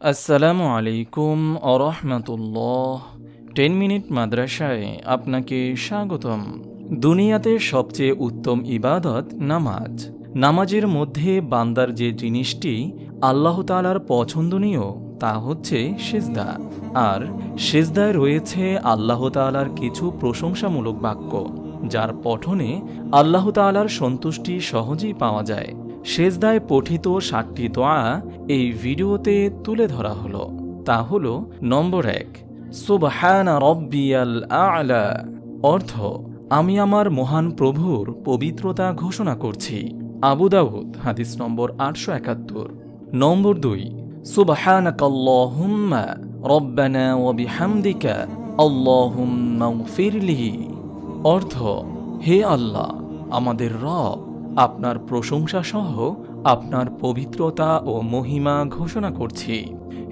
আসসালামু আলাইকুম আরহামতুল্লাহ। Ten minute মাদ্রাসায় আপনাকে স্বাগতম। দুনিয়াতে সবচেয়ে উত্তম ইবাদত নামাজ। নামাজের মধ্যে বান্দার যে জিনিসটি আল্লাহ তালার পছন্দনীয়, তা হচ্ছে সেজদা। আর সেজদায় রয়েছে আল্লাহ তালার কিছু প্রশংসামূলক বাক্য, যার পঠনে আল্লাহ তালার সন্তুষ্টি সহজেই পাওয়া যায়। সেজদায় পঠিত সাতটি দোয়া এই ভিডিওতে তুলে ধরা হলো। তা হলো, নম্বর এক আ'লা, অর্থ, আমি আমার মহান প্রভুর পবিত্রতা ঘোষণা করছি। আবু দাউদ, হাদিস নম্বর আটশো একাত্তর। নম্বর দুই, সুবহানাকাল্লাহুম্মা রব্বানা ওয়া আল্লাহুম্মা গফিরলি। অর্থ, হে আল্লাহ, আমাদের রব আপনার প্রশংসা সহ আপনার পবিত্রতা ও মহিমা ঘোষণা করছি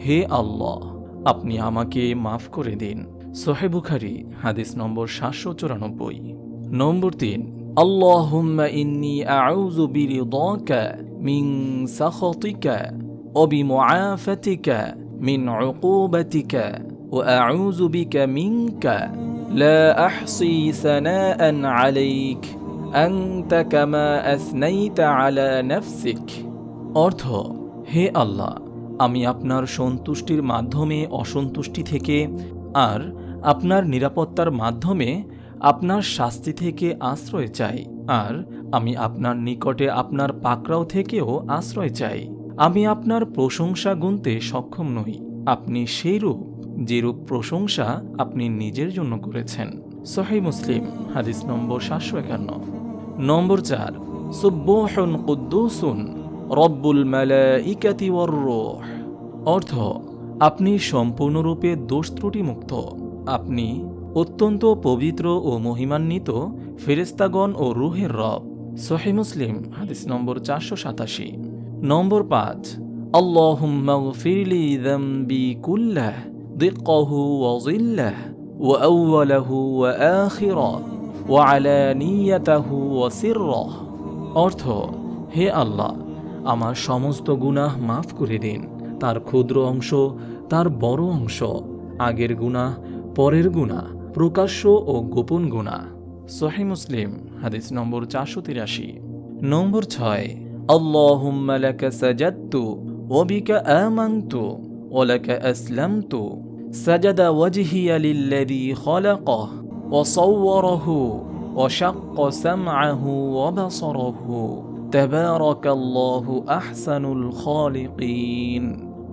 হে আল্লাহ আপনি আমাকে মাফ করে দিন সোহেবুখারি হাদিস নম্বর সাতশো চুরানব্বই নম্বর তিন আল্লাহুম্মা ইন্নি আউযু বিরিদাকা মিন সাখাতিকা وبمعافتك من عقوبتك واعوذ بك منك لا احصي ثناء عليك অর্থ, হে আল্লাহ, আমি আপনার সন্তুষ্টির মাধ্যমে অসন্তুষ্টি থেকে আর আপনার নিরাপত্তার মাধ্যমে আপনার শাস্তি থেকে আশ্রয় চাই, আর আমি আপনার নিকটে আপনার পাকড়াও থেকেও আশ্রয় চাই। আমি আপনার প্রশংসা গুনতে সক্ষম নই। আপনি সেই রূপ যেরূপ প্রশংসা আপনি নিজের জন্য করেছেন। সহি মুসলিম, হাদিস নম্বর সাতশো একান্ন। নম্বর চার সুব্বোহন কুদ্দুসুন, রব্বুল মালাইকাতি ওয়ার অর্থ, আপনি সম্পূর্ণরূপে দোষ ত্রুটি মুক্ত আপনি অত্যন্ত পবিত্র ও মহিমান্বিত ফেরেস্তাগণ ও রুহের রব। সহি মুসলিম, হাদিস নম্বর চারশো সাতাশি। নম্বর পাঁচ, আল্লাহুম্মা ফিরলি দাম্বি কুল্লাহ, দিক্কাহু ওয়া জিল্লাহ ওয়া আউওয়ালাহু ওয়া আখিরা ওয়ালানিয়াতাহু ওয়াসিররহ অর্থ, হে আল্লাহ, আমার সমস্ত গুনাহ মাফ করে দিন। তার ক্ষুদ্র অংশ, তার বড় অংশ, আগের গুনাহ, পরের গুনাহ, প্রকাশ্য ও গোপন গুনাহ। সহি মুসলিম, হাদিস নম্বর চারশো তিরাশি। নম্বর ছয় খালাকাহ। وصوره وشق سمعه وبصره تبارك الله أحسن الخالقين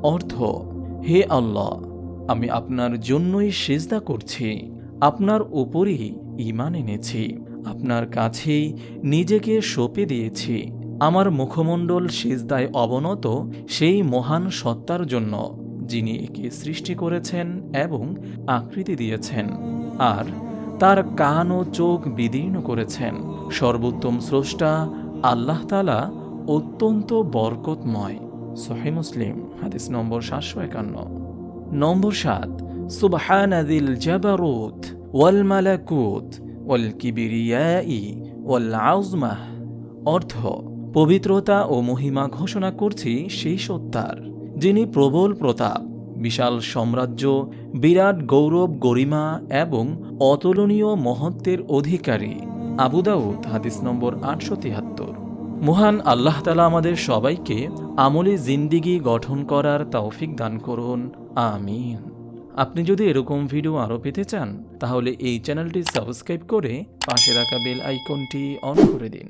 অর্থ হে আল্লাহ আমি আপনার জন্যই সেজদা করছি আপনার উপরই ইমান এনেছি আপনার কাছেই নিজেকে সঁপে দিয়েছি আমার মুখমণ্ডল সেজদায় অবনত সেই মহান সত্তার জন্য যিনি একে সৃষ্টি করেছেন এবং আকৃতি দিয়েছেন আর তার কান ও চোখ বিদীর্ণ করেছেন। সর্বোত্তম স্রষ্টা আল্লাহ তালা অত্যন্ত বরকতময়। সহি মুসলিম, হাদিস নম্বর সাতশো একান্ন। নম্বর সাত সুবহানাদিল জাবারুত ওয়াল মালাকুত ওয়াল কিবিরিয়াই ওয়াল আউজমাহ অর্থ, পবিত্রতা ও মহিমা ঘোষণা করছি সেই সত্তার, যিনি প্রবল প্রতাপ বিশাল সাম্রাজ্য, বিরাট গৌরব, গরিমা এবং অতুলনীয় মহত্বের অধিকারী। আবু দাউদ, হাদিস নম্বর আটশো তিয়াত্তর মহান আল্লাহ তালা আমাদের সবাইকে আমলে জিন্দিগি গঠন করার তৌফিক দান করুন। আমিন। আপনি যদি এরকম ভিডিও আরও পেতে চান, তাহলে এই চ্যানেলটি সাবস্ক্রাইব করে পাশে রাখা বেল আইকনটি অন করে দিন।